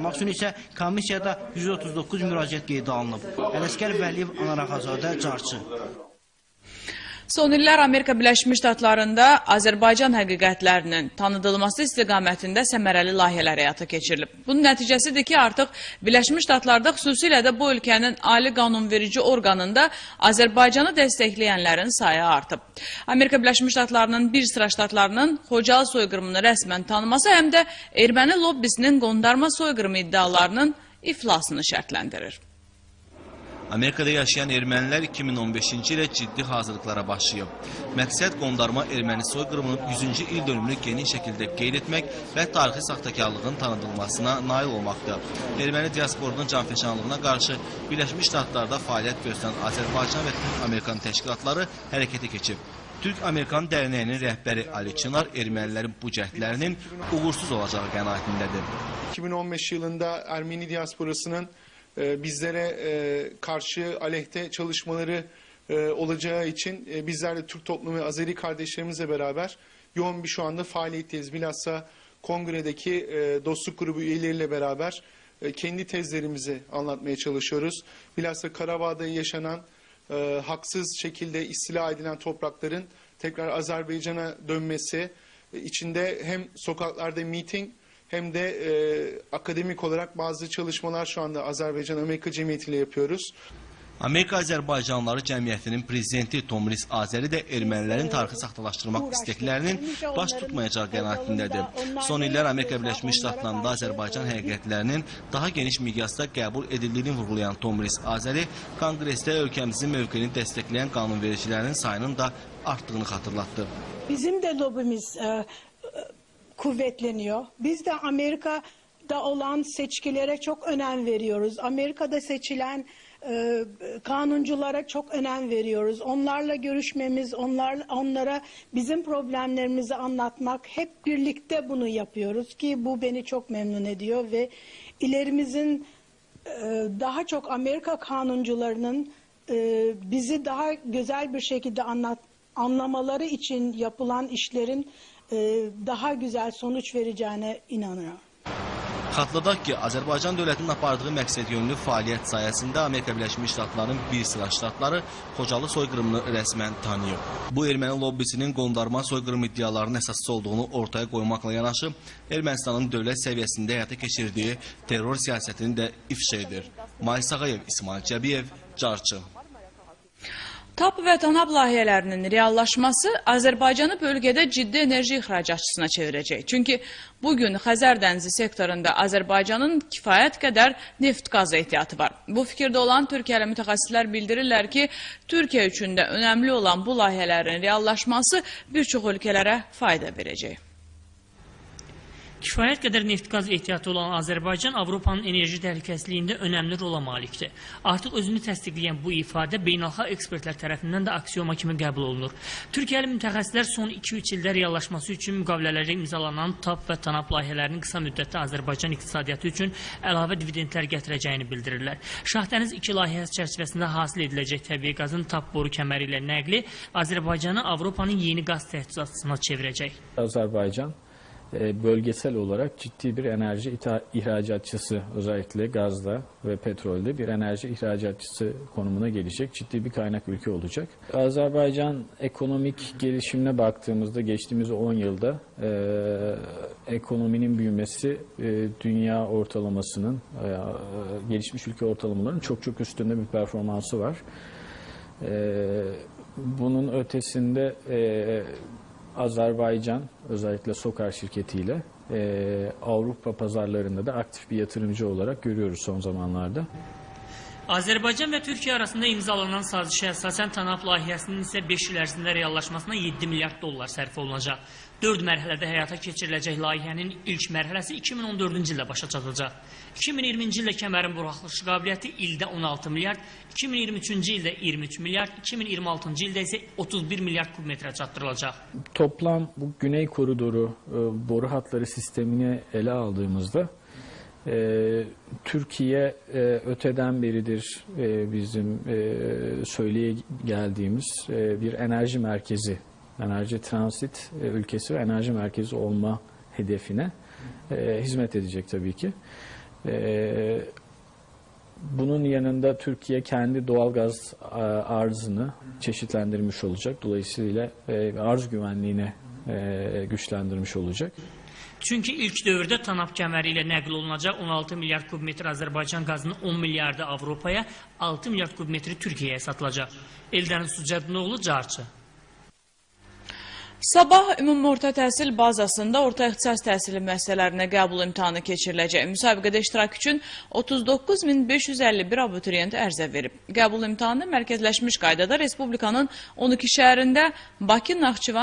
Maksimum isə komissiyada 139 müraciət qeydə alınıb. Ələsgər Vəliyev, Anar Ağazadə, Carçı. Son illər Amerika Birləşmiş Ştatlarında Azərbaycan həqiqətlərinin tanıdılması istiqamətində səmərəli layihələr həyata keçirilib. Bunun nəticəsidir ki, artıq Birləşmiş Ştatlarda xüsusilə də bu ölkənin ali qanunverici orqanında Azərbaycanı dəstəkləyənlərin sayı artıb. Amerika Birləşmiş Ştatlarının bir sıra ştatlarının Xocalı soyqırımını rəsmən tanıması həm də erməni lobbisinin qondarma soyqırımı iddialarının iflasını şərtləndirir. Amerikada yaşayan ermənilər 2015-ci ilə ciddi hazırlıqlara başlayıb. Məqsəd qondarma erməni soyqırımının 100-cü il dönümünü geniş şəkildə qeyd etmək və tarixi saxtakarlığın tanıdılmasına nail olmaqdır. Erməni diasporunun canfəşanlığına qarşı Birləşmiş Ştatlarda fəaliyyət göstərən Azərbaycan və Türk-Amerikan təşkilatları hərəkətə keçib. Türk-Amerikan dərnəyinin rəhbəri Ali Çınar ermənilərin bu cəhdlərinin uğursuz olacağı qənaətindədir. 2015 yılında Ermeni diasporasının e, bizlere e, karşı aleyhte çalışmaları e, olacağı için e, bizler de Türk toplumu ve Azeri kardeşlerimizle beraber yoğun bir şu anda faaliyetteyiz. Bilhassa kongredeki e, dostluk grubu üyeleriyle beraber kendi tezlerimizi anlatmaya çalışıyoruz. Bilhassa Karabağ'da yaşanan haksız şekilde istila edilen toprakların tekrar Azerbaycan'a dönmesi içinde hem sokaklarda miting hem de e, akademik olarak bazı çalışmalar şu anda Azerbaycan-Amerika Cemiyeti ile yapıyoruz. Amerika Azərbaycanlıları Cəmiyyətinin prezidenti Tomris Azəri də ermənilərin tarixi saxtalaşdırmaq istəklərinin baş tutmayacağı qənaətindədir. Son illər Amerika Birləşmiş Ştatlarında Azərbaycan həqiqətlərinin daha geniş miqyasda qəbul edildiyini vurğulayan Tomris Azəri konqresdə ölkəmizin mövqeyini dəstəkləyən qanunvericilərin sayının da artdığını xatırlatdı. Bizim de lobimiz e, kuvvetleniyor. Biz de Amerika'da olan seçkilere çok önem veriyoruz. Amerika'da seçilen e, kanunculara çok önem veriyoruz. Onlarla görüşmemiz, onlar onlara bizim problemlerimizi anlatmak hep birlikte bunu yapıyoruz ki bu beni çok memnun ediyor ve ilerimizin e, daha çok Amerika kanuncularının e, bizi daha güzel bir şekilde anlat anlamaları için yapılan işlerin daha güzel sonuç vereceğine inanıyorum. Xatırladaq ki, Azərbaycan dövlətinin apardığı məqsədyönlü fəaliyyət sayəsində Amerika Birləşmiş Ştatlarının bir sıra ştatları Xocalı soyqırımını rəsmən tanıyıb. Bu erməni lobbisinin qondarma soyqırım iddialarının əsaslı olduğunu ortaya qoymaqla yanaşı, Ermənistanın dövlət səviyyəsində həyata keçirdiyi terror siyasətini də ifşa edir. Mayis Ağayev, İsmail Cəbiyev, Carçı. TAP və TANAP layihələrinin reallaşması Azərbaycanı bölgədə ciddi enerji ixracatçısına çevirəcək. Çünki bugün Xəzər dənizi sektorunda Azərbaycanın kifayət qədər neft qazı ehtiyatı var. Bu fikirdə olan Türkiyəli mütəxəssislər bildirirlər ki, Türkiyə üçün də önəmli olan bu layihələrin reallaşması bir çox ölkələrə fayda verəcək. Kifayət qədər neft-qaz ehtiyatı olan Azərbaycan Avropanın enerji təhlükəsizliyində önəmli rola malikdir. Artıq özünü təsdiqləyən bu ifadə beynəlxalq ekspertlər tərəfindən də aksiyoma kimi qəbul olunur. Türkiyəli mütəxəssislər son 2-3 ildə reallaşması üçün müqavilələrdə imzalanan TAP və TANAP layihələrinin qısa müddətdə Azərbaycan iqtisadiyyatı üçün əlavə dividendlər gətirəcəyini bildirirlər. Şahdəniz 2 layihəsi çərçivəsində hasil ediləcək təbii qazın TAP boru kəməri ilə nəqli Azərbaycanı Avropanın yeni qaz təchizatçısına çevirəcək. Azerbaycan e, bölgesel olarak ciddi bir enerji ihracatçısı özellikle gazda ve petrolde bir enerji ihracatçısı konumuna gelecek ciddi bir kaynak ülke olacak. Azerbaycan ekonomik gelişimine baktığımızda geçtiğimiz 10 yılda e, ekonominin büyümesi e, dünya ortalamasının e, gelişmiş ülke ortalamalarının çok çok üstünde bir performansı var. E, bunun ötesinde e, Azerbaycan özellikle Sokar şirketiyle e, Avrupa pazarlarında da aktif bir yatırımcı olarak görüyoruz son zamanlarda. Azərbaycan və Türkiyə arasında imzalanan sazişə əsasən TANAP layihəsinin isə 5 il ərzində reallaşmasına 7 milyard dollar sərf olunacaq. 4 mərhələdə həyata keçiriləcək layihənin ilk mərhələsi 2014-cü ildə başa çatacaq. 2020-ci ildə kəmərin buraxılış qabiliyyəti ildə 16 milyard, 2023-cü ildə 23 milyard, 2026-cı ildə isə 31 milyard kubmetrə çatdırılacaq. Toplam bu Güney Koridoru e, boru hatları sistemini ele aldığımızda e, Türkiye e, öteden beridir e, bizim e, söyleye geldiğimiz e, bir enerji merkezi, enerji transit e, ülkesi ve enerji merkezi olma hedefine e, hizmet edecek tabii ki. Ee, bunun yanında Türkiye kendi doğalgaz a- arzını çeşitlendirmiş olacak. Dolayısıyla e, arz güvenliğini e, güçlendirmiş olacak. Çünki ilk dövrdə Tanap kəməri ilə nəql olunacaq 16 milyard kubmetr Azərbaycan qazının 10 milyardı Avropaya, 6 milyard kubmetri Türkiyəyə satılacaq. Eldəniz Sucədinoğlu, Carçı. Sabah ümumi orta təhsil bazasında orta ixtisas təhsili müəssisələrinə qəbul imtahanı keçiriləcək. Müsabiqədə iştirak üçün 39551 abituriyent ərizə verib. Qəbul imtahanı mərkəzləşmiş qaydada Respublikanın 12 şəhərində Bakı, Naxçıvan,